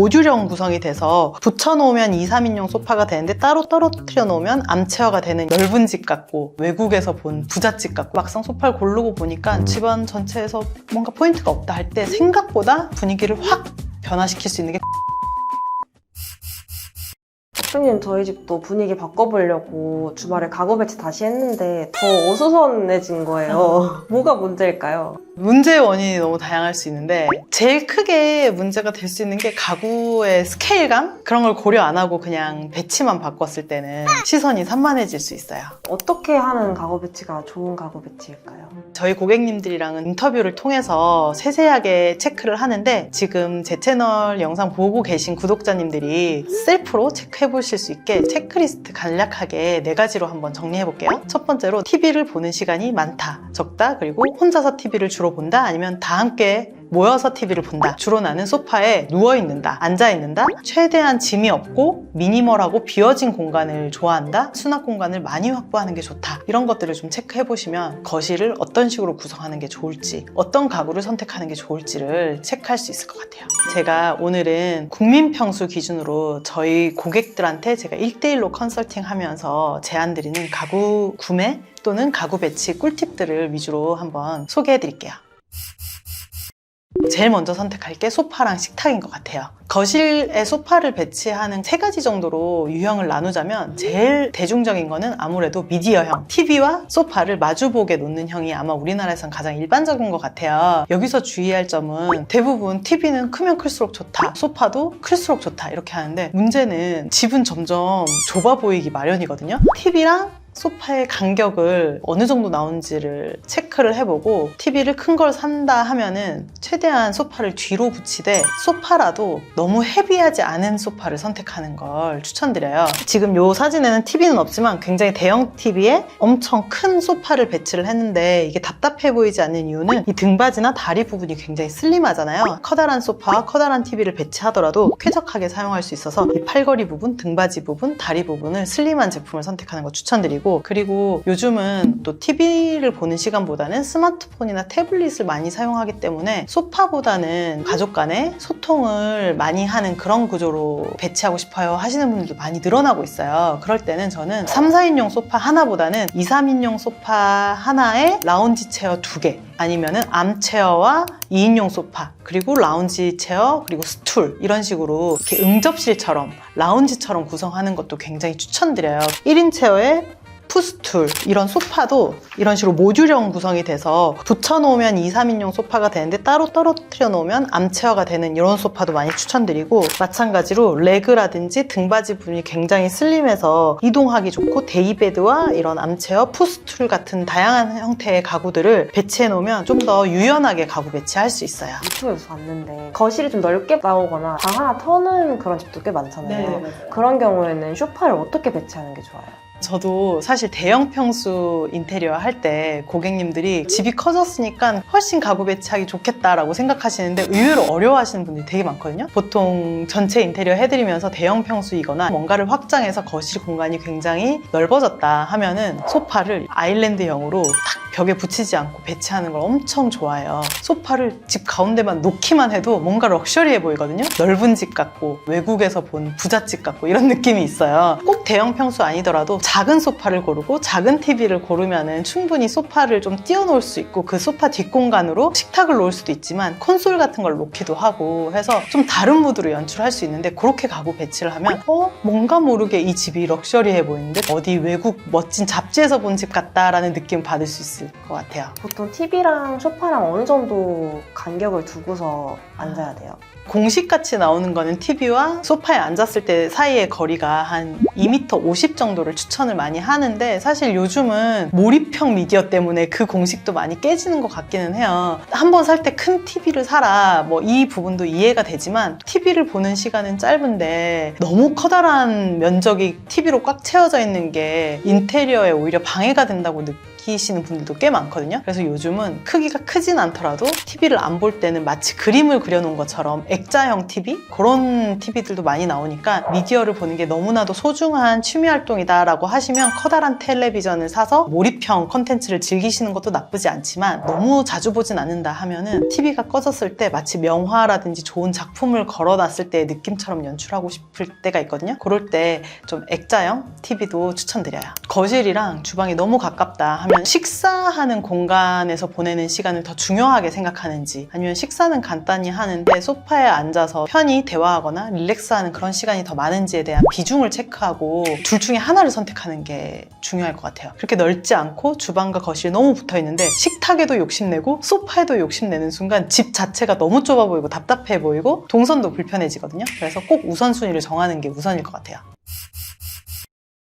모듈형 구성이 돼서 붙여놓으면 2, 3인용 소파가 되는데 따로 떨어뜨려 놓으면 암체어가 되는 넓은 집 같고 외국에서 본 부잣집 같고 막상 소파를 고르고 보니까 집안 전체에서 뭔가 포인트가 없다 할 때 생각보다 분위기를 확 변화시킬 수 있는 게 대표님 저희 집도 분위기 바꿔보려고 주말에 가구 배치 다시 했는데 더 어수선해진 거예요. 뭐가 문제일까요? 문제의 원인이 너무 다양할 수 있는데 제일 크게 문제가 될 수 있는 게 가구의 스케일감 그런 걸 고려 안 하고 그냥 배치만 바꿨을 때는 시선이 산만해질 수 있어요. 어떻게 하는 가구 배치가 좋은 가구 배치일까요? 저희 고객님들이랑은 인터뷰를 통해서 세세하게 체크를 하는데 지금 제 채널 영상 보고 계신 구독자님들이 셀프로 체크해 보실 수 있게 체크리스트 간략하게 네 가지로 한번 정리해 볼게요. 첫 번째로 TV를 보는 시간이 많다, 적다, 그리고 혼자서 TV를 주로 본다, 아니면 다 함께 모여서 TV를 본다. 주로 나는 소파에 누워 있는다, 앉아 있는다. 최대한 짐이 없고 미니멀하고 비어진 공간을 좋아한다. 수납 공간을 많이 확보하는 게 좋다. 이런 것들을 좀 체크해 보시면 거실을 어떤 식으로 구성하는 게 좋을지, 어떤 가구를 선택하는 게 좋을지를 체크할 수 있을 것 같아요. 제가 오늘은 국민 평수 기준으로 저희 고객들한테 제가 1대1로 컨설팅 하면서 제안 드리는 가구 구매 또는 가구 배치 꿀팁들을 위주로 한번 소개해 드릴게요. 제일 먼저 선택할 게 소파랑 식탁인 것 같아요. 거실에 소파를 배치하는 세 가지 정도로 유형을 나누자면 제일 대중적인 거는 아무래도 미디어형, TV와 소파를 마주보게 놓는 형이 아마 우리나라에선 가장 일반적인 것 같아요. 여기서 주의할 점은 대부분 TV는 크면 클수록 좋다, 소파도 클수록 좋다 이렇게 하는데 문제는 집은 점점 좁아 보이기 마련이거든요. TV랑 소파의 간격을 어느 정도 나온지를 체크를 해보고 TV를 큰 걸 산다 하면은 최대한 소파를 뒤로 붙이되 소파라도 너무 헤비하지 않은 소파를 선택하는 걸 추천드려요. 지금 이 사진에는 TV는 없지만 굉장히 대형 TV에 엄청 큰 소파를 배치를 했는데 이게 답답해 보이지 않는 이유는 이 등받이나 다리 부분이 굉장히 슬림하잖아요. 커다란 소파와 커다란 TV를 배치하더라도 쾌적하게 사용할 수 있어서 이 팔걸이 부분, 등받이 부분, 다리 부분을 슬림한 제품을 선택하는 거 추천드리고 그리고 요즘은 또 TV를 보는 시간보다는 스마트폰이나 태블릿을 많이 사용하기 때문에 소파보다는 가족 간의 소통을 많이 하는 그런 구조로 배치하고 싶어요 하시는 분들도 많이 늘어나고 있어요. 그럴 때는 저는 3, 4인용 소파 하나보다는 2, 3인용 소파 하나에 라운지 체어 두 개, 아니면은 암 체어와 2인용 소파, 그리고 라운지 체어, 그리고 스툴 이런 식으로 이렇게 응접실처럼 라운지처럼 구성하는 것도 굉장히 추천드려요. 1인 체어에 푸스툴 이런 소파도 이런 식으로 모듈형 구성이 돼서 붙여놓으면 2, 3인용 소파가 되는데 따로 떨어뜨려 놓으면 암체어가 되는 이런 소파도 많이 추천드리고 마찬가지로 레그라든지 등받이 부분이 굉장히 슬림해서 이동하기 좋고 데이베드와 이런 암체어, 푸스툴 같은 다양한 형태의 가구들을 배치해 놓으면 좀 더 유연하게 가구 배치할 수 있어요. 유튜브에서 봤는데 거실이 좀 넓게 나오거나 방 하나 터는 그런 집도 꽤 많잖아요. 그런 경우에는 쇼파를 어떻게 배치하는 게 좋아요? 저도 사실 대형 평수 인테리어 할 때 고객님들이 집이 커졌으니까 훨씬 가구 배치하기 좋겠다라고 생각하시는데 의외로 어려워하시는 분들이 되게 많거든요. 보통 전체 인테리어 해드리면서 대형 평수이거나 뭔가를 확장해서 거실 공간이 굉장히 넓어졌다 하면은 소파를 아일랜드형으로 딱 벽에 붙이지 않고 배치하는 걸 엄청 좋아해요. 소파를 집 가운데만 놓기만 해도 뭔가 럭셔리해 보이거든요. 넓은 집 같고 외국에서 본 부잣집 같고 이런 느낌이 있어요. 꼭 대형 평수 아니더라도 작은 소파를 고르고 작은 TV를 고르면은 충분히 소파를 좀 띄워놓을 수 있고 그 소파 뒷공간으로 식탁을 놓을 수도 있지만 콘솔 같은 걸 놓기도 하고 해서 좀 다른 무드로 연출할 수 있는데 그렇게 가구 배치를 하면 어 뭔가 모르게 이 집이 럭셔리해 보이는데 어디 외국 멋진 잡지에서 본 집 같다라는 느낌 받을 수 있을 것 같아요. 보통 TV랑 소파랑 어느 정도 간격을 두고서 앉아야 돼요? 공식같이 나오는 거는 TV와 소파에 앉았을 때 사이의 거리가 한 2m 50 정도를 추천을 많이 하는데 사실 요즘은 몰입형 미디어 때문에 그 공식도 많이 깨지는 것 같기는 해요. 한 번 살 때 큰 TV를 사라 뭐 이 부분도 이해가 되지만 TV를 보는 시간은 짧은데 너무 커다란 면적이 TV로 꽉 채워져 있는 게 인테리어에 오히려 방해가 된다고 느끼 시는 분들도 꽤 많거든요. 그래서 요즘은 크기가 크진 않더라도 TV를 안 볼 때는 마치 그림을 그려놓은 것처럼 액자형 TV 그런 TV들도 많이 나오니까 미디어를 보는 게 너무나도 소중한 취미 활동이다라고 하시면 커다란 텔레비전을 사서 몰입형 컨텐츠를 즐기시는 것도 나쁘지 않지만 너무 자주 보진 않는다 하면은 TV가 꺼졌을 때 마치 명화라든지 좋은 작품을 걸어놨을 때의 느낌처럼 연출하고 싶을 때가 있거든요. 그럴 때 좀 액자형 TV도 추천드려요. 거실이랑 주방이 너무 가깝다 하면 식사하는 공간에서 보내는 시간을 더 중요하게 생각하는지 아니면 식사는 간단히 하는데 소파에 앉아서 편히 대화하거나 릴렉스하는 그런 시간이 더 많은지에 대한 비중을 체크하고 둘 중에 하나를 선택하는 게 중요할 것 같아요. 그렇게 넓지 않고 주방과 거실이 너무 붙어 있는데 식탁에도 욕심내고 소파에도 욕심내는 순간 집 자체가 너무 좁아 보이고 답답해 보이고 동선도 불편해지거든요. 그래서 꼭 우선순위를 정하는 게 우선일 것 같아요.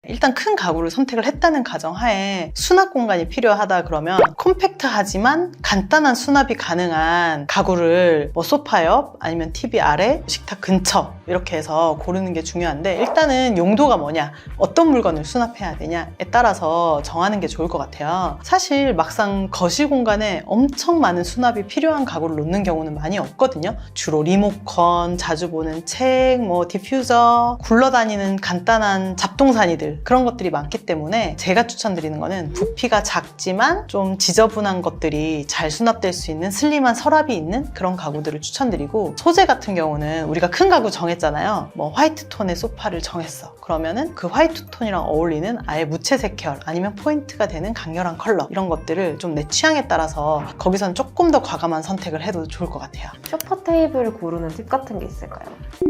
일단 큰 가구를 선택을 했다는 가정하에 수납 공간이 필요하다 그러면 콤팩트하지만 간단한 수납이 가능한 가구를 뭐 소파 옆 아니면 TV 아래 식탁 근처 이렇게 해서 고르는 게 중요한데 일단은 용도가 뭐냐 어떤 물건을 수납해야 되냐에 따라서 정하는 게 좋을 것 같아요. 사실 막상 거실 공간에 엄청 많은 수납이 필요한 가구를 놓는 경우는 많이 없거든요. 주로 리모컨 자주 보는 책 뭐 디퓨저 굴러다니는 간단한 잡동사니들 그런 것들이 많기 때문에 제가 추천드리는 거는 부피가 작지만 좀 지저분한 것들이 잘 수납될 수 있는 슬림한 서랍이 있는 그런 가구들을 추천드리고 소재 같은 경우는 우리가 큰 가구 정했잖아요. 뭐 화이트 톤의 소파를 정했어. 그러면은 그 화이트 톤이랑 어울리는 아예 무채색 계열 아니면 포인트가 되는 강렬한 컬러 이런 것들을 좀 내 취향에 따라서 거기선 조금 더 과감한 선택을 해도 좋을 것 같아요. 소파 테이블 고르는 팁 같은 게 있을까요?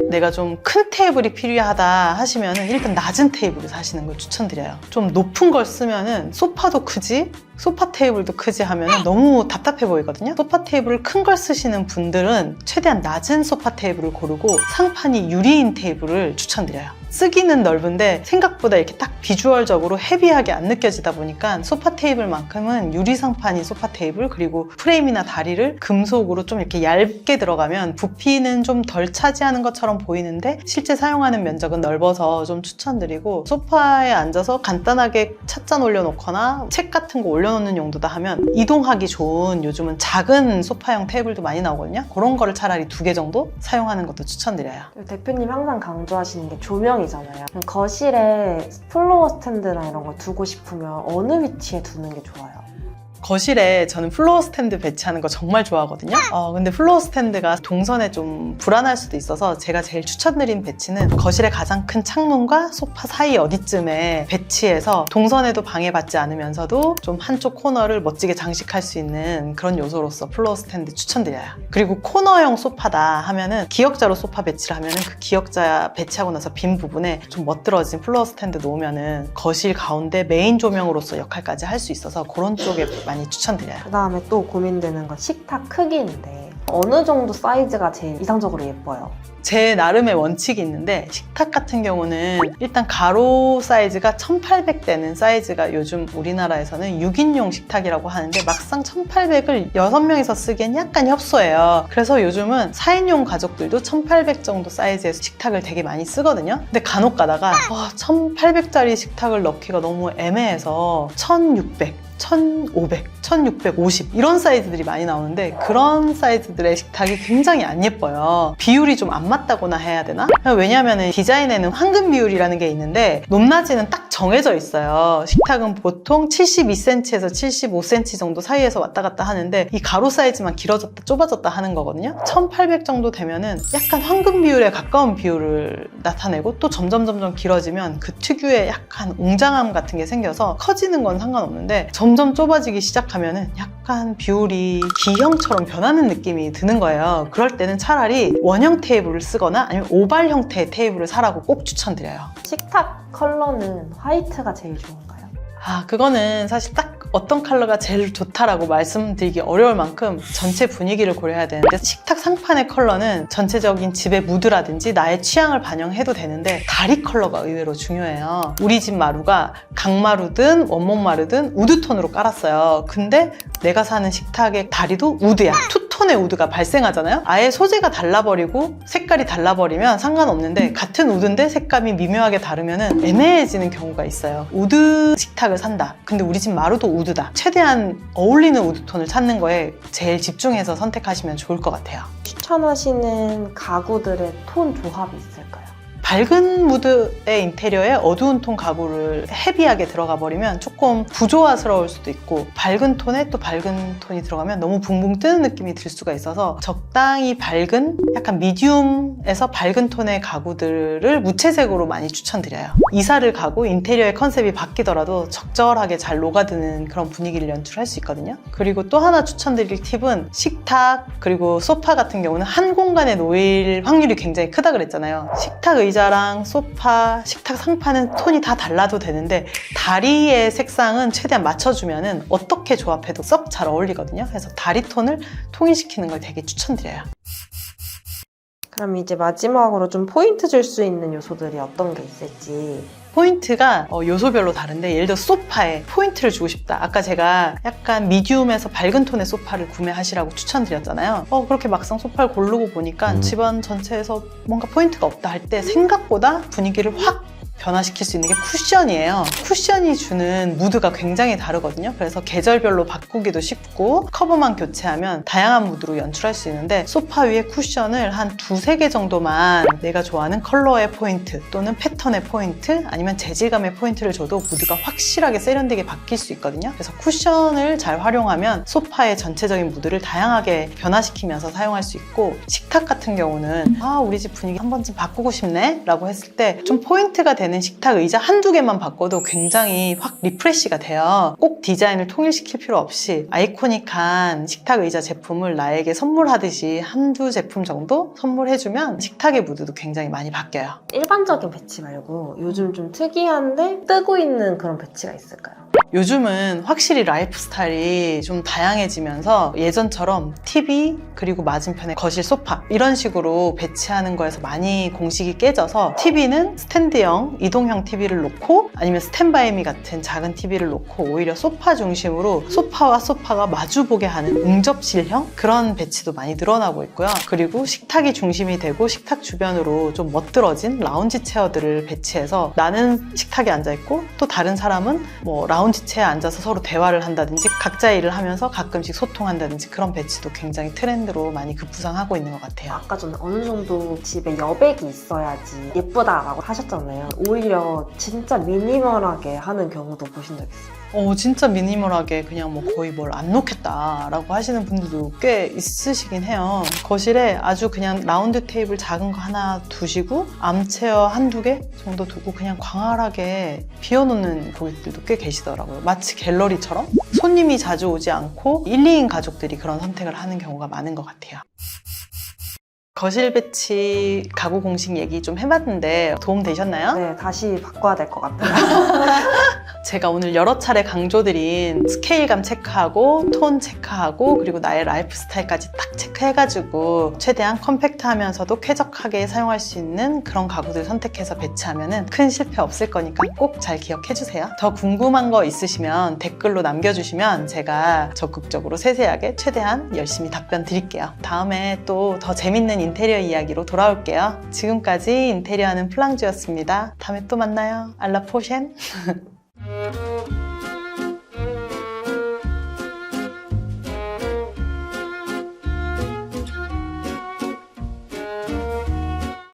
내가 좀 큰 테이블이 필요하다 하시면은 일단 낮은 테이블을 사시 는 걸 추천드려요. 좀 높은 걸 쓰면은 소파도 크지 소파 테이블도 크지 하면 너무 답답해 보이거든요. 소파 테이블을 큰 걸 쓰시는 분들은 최대한 낮은 소파 테이블을 고르고 상판이 유리인 테이블을 추천드려요. 쓰기는 넓은데 생각보다 이렇게 딱 비주얼적으로 헤비하게 안 느껴지다 보니까 소파 테이블만큼은 유리 상판인 소파 테이블 그리고 프레임이나 다리를 금속으로 좀 이렇게 얇게 들어가면 부피는 좀 덜 차지하는 것처럼 보이는데 실제 사용하는 면적은 넓어서 좀 추천드리고 소파에 앉아서 간단하게 찻잔 올려놓거나 책 같은 거 올려놓는 용도다 하면 이동하기 좋은 요즘은 작은 소파형 테이블도 많이 나오거든요. 그런 거를 차라리 두 개 정도 사용하는 것도 추천드려요. 대표님 항상 강조하시는 게 조명 이잖아요. 그럼 거실에 플로어 스탠드나 이런 걸 두고 싶으면 어느 위치에 두는 게 좋아요? 거실에 저는 플로어 스탠드 배치하는 거 정말 좋아하거든요. 어, 근데 플로어 스탠드가 동선에 좀 불안할 수도 있어서 제가 제일 추천드린 배치는 거실의 가장 큰 창문과 소파 사이 어디쯤에 배치해서 동선에도 방해받지 않으면서도 좀 한쪽 코너를 멋지게 장식할 수 있는 그런 요소로서 플로어 스탠드 추천드려요. 그리고 코너형 소파다 하면은 기역자로 소파 배치를 하면은 그 기역자 배치하고 나서 빈 부분에 좀 멋들어진 플로어 스탠드 놓으면은 거실 가운데 메인 조명으로서 역할까지 할 수 있어서 그런 쪽에 많이 추천드려요. 그 다음에 또 고민되는 건 식탁 크기인데 어느 정도 사이즈가 제일 이상적으로 예뻐요? 제 나름의 원칙이 있는데 식탁 같은 경우는 일단 가로 사이즈가 1800대는 사이즈가 요즘 우리나라에서는 6인용 식탁이라고 하는데 막상 1800을 6명이서 쓰기엔 약간 협소해요. 그래서 요즘은 4인용 가족들도 1800 정도 사이즈의 식탁을 되게 많이 쓰거든요. 근데 간혹 가다가 1800짜리 식탁을 넣기가 너무 애매해서 1600 1500, 1650 이런 사이즈들이 많이 나오는데 그런 사이즈들의 식탁이 굉장히 안 예뻐요. 비율이 좀 안 맞다거나 해야 되나? 왜냐하면 디자인에는 황금 비율이라는 게 있는데 높낮이는 딱 정해져 있어요. 식탁은 보통 72cm에서 75cm 정도 사이에서 왔다 갔다 하는데 이 가로 사이즈만 길어졌다 좁아졌다 하는 거거든요. 1800 정도 되면은 약간 황금 비율에 가까운 비율을 나타내고 또 점점 점점 길어지면 그 특유의 약간 웅장함 같은 게 생겨서 커지는 건 상관없는데 점점 좁아지기 시작하면은 약간 비율이 D형처럼 변하는 느낌이 드는 거예요. 그럴 때는 차라리 원형 테이블을 쓰거나 아니면 오발 형태의 테이블을 사라고 꼭 추천드려요. 식탁 컬러는 화이트가 제일 좋은가요? 아, 그거는 사실 딱 어떤 컬러가 제일 좋다라고 말씀드리기 어려울 만큼 전체 분위기를 고려해야 되는데 식탁 상판의 컬러는 전체적인 집의 무드라든지 나의 취향을 반영해도 되는데 다리 컬러가 의외로 중요해요. 우리 집 마루가 강마루든 원목 마루든 우드톤으로 깔았어요. 근데 내가 사는 식탁의 다리도 우드야. 투 톤의 우드가 발생하잖아요. 아예 소재가 달라버리고 색깔이 달라버리면 상관없는데 같은 우드인데 색감이 미묘하게 다르면 애매해지는 경우가 있어요. 우드 식탁을 산다. 근데 우리 집 마루도 우드다. 최대한 어울리는 우드톤을 찾는 거에 제일 집중해서 선택하시면 좋을 것 같아요. 추천하시는 가구들의 톤 조합이 있을까요? 밝은 무드의 인테리어에 어두운 톤 가구를 헤비하게 들어가 버리면 조금 부조화스러울 수도 있고 밝은 톤에 또 밝은 톤이 들어가면 너무 붕붕 뜨는 느낌이 들 수가 있어서 적당히 밝은 약간 미디움에서 밝은 톤의 가구들을 무채색으로 많이 추천드려요. 이사를 가고 인테리어의 컨셉이 바뀌더라도 적절하게 잘 녹아드는 그런 분위기를 연출할 수 있거든요. 그리고 또 하나 추천드릴 팁은 식탁 그리고 소파 같은 경우는 한 공간에 놓일 확률이 굉장히 크다 그랬잖아요. 식탁 의자 랑 소파, 식탁 상판은 톤이 다 달라도 되는데 다리의 색상은 최대한 맞춰주면은 어떻게 조합해도 썩 잘 어울리거든요. 그래서 다리 톤을 통일시키는 걸 되게 추천드려요. 그럼 이제 마지막으로 좀 포인트 줄 수 있는 요소들이 어떤 게 있을지 포인트가 어, 요소별로 다른데 예를 들어 소파에 포인트를 주고 싶다. 아까 제가 약간 미디움에서 밝은 톤의 소파를 구매하시라고 추천드렸잖아요. 어, 그렇게 막상 소파를 고르고 보니까 음. 집안 전체에서 뭔가 포인트가 없다 할 때 생각보다 분위기를 확 변화시킬 수 있는 게 쿠션이에요. 쿠션이 주는 무드가 굉장히 다르거든요. 그래서 계절별로 바꾸기도 쉽고 커버만 교체하면 다양한 무드로 연출할 수 있는데 소파 위에 쿠션을 한 두세 개 정도만 내가 좋아하는 컬러의 포인트 또는 패턴의 포인트 아니면 재질감의 포인트를 줘도 무드가 확실하게 세련되게 바뀔 수 있거든요. 그래서 쿠션을 잘 활용하면 소파의 전체적인 무드를 다양하게 변화시키면서 사용할 수 있고 식탁 같은 경우는 아 우리 집 분위기 한 번쯤 바꾸고 싶네 라고 했을 때 좀 포인트가 되는 식탁 의자 한두 개만 바꿔도 굉장히 확 리프레시가 돼요. 꼭 디자인을 통일시킬 필요 없이 아이코닉한 식탁 의자 제품을 나에게 선물하듯이 한두 제품 정도 선물해주면 식탁의 무드도 굉장히 많이 바뀌어요. 일반적인 배치 말고 요즘 좀 특이한데 뜨고 있는 그런 배치가 있을까요? 요즘은 확실히 라이프 스타일이 좀 다양해지면서 예전처럼 TV 그리고 맞은편에 거실 소파 이런 식으로 배치하는 거에서 많이 공식이 깨져서 TV는 스탠드형 이동형 TV를 놓고 아니면 스탠바이미 같은 작은 TV를 놓고 오히려 소파 중심으로 소파와 소파가 마주보게 하는 응접실형 그런 배치도 많이 늘어나고 있고요. 그리고 식탁이 중심이 되고 식탁 주변으로 좀 멋들어진 라운지 체어들을 배치해서 나는 식탁에 앉아 있고 또 다른 사람은 뭐 라운지 체어에 앉아서 서로 대화를 한다든지 각자의 일을 하면서 가끔씩 소통한다든지 그런 배치도 굉장히 트렌드로 많이 급부상하고 있는 것 같아요. 아까 전에 어느 정도 집에 여백이 있어야지 예쁘다라고 하셨잖아요. 오히려 진짜 미니멀하게 하는 경우도 보신 적 있어요. 어, 진짜 미니멀하게 그냥 뭐 거의 뭘 안 놓겠다라고 하시는 분들도 꽤 있으시긴 해요. 거실에 아주 그냥 라운드 테이블 작은 거 하나 두시고 암체어 한두 개 정도 두고 그냥 광활하게 비워놓는 고객들도 꽤 계시더라고요. 마치 갤러리처럼 손님이 자주 오지 않고 1, 2인 가족들이 그런 선택을 하는 경우가 많은 것 같아요. 거실 배치 가구 공식 얘기 좀 해봤는데 도움 되셨나요? 네, 다시 바꿔야 될 것 같아요. 제가 오늘 여러 차례 강조드린 스케일감 체크하고 톤 체크하고 그리고 나의 라이프 스타일까지 딱 체크해가지고 최대한 컴팩트하면서도 쾌적하게 사용할 수 있는 그런 가구들 선택해서 배치하면은 큰 실패 없을 거니까 꼭 잘 기억해주세요. 더 궁금한 거 있으시면 댓글로 남겨주시면 제가 적극적으로 세세하게 최대한 열심히 답변 드릴게요. 다음에 또 더 재밌는 인테리어 이야기로 돌아올게요. 지금까지 인테리어하는 플랑주였습니다. 다음에 또 만나요. 알라포셴. Música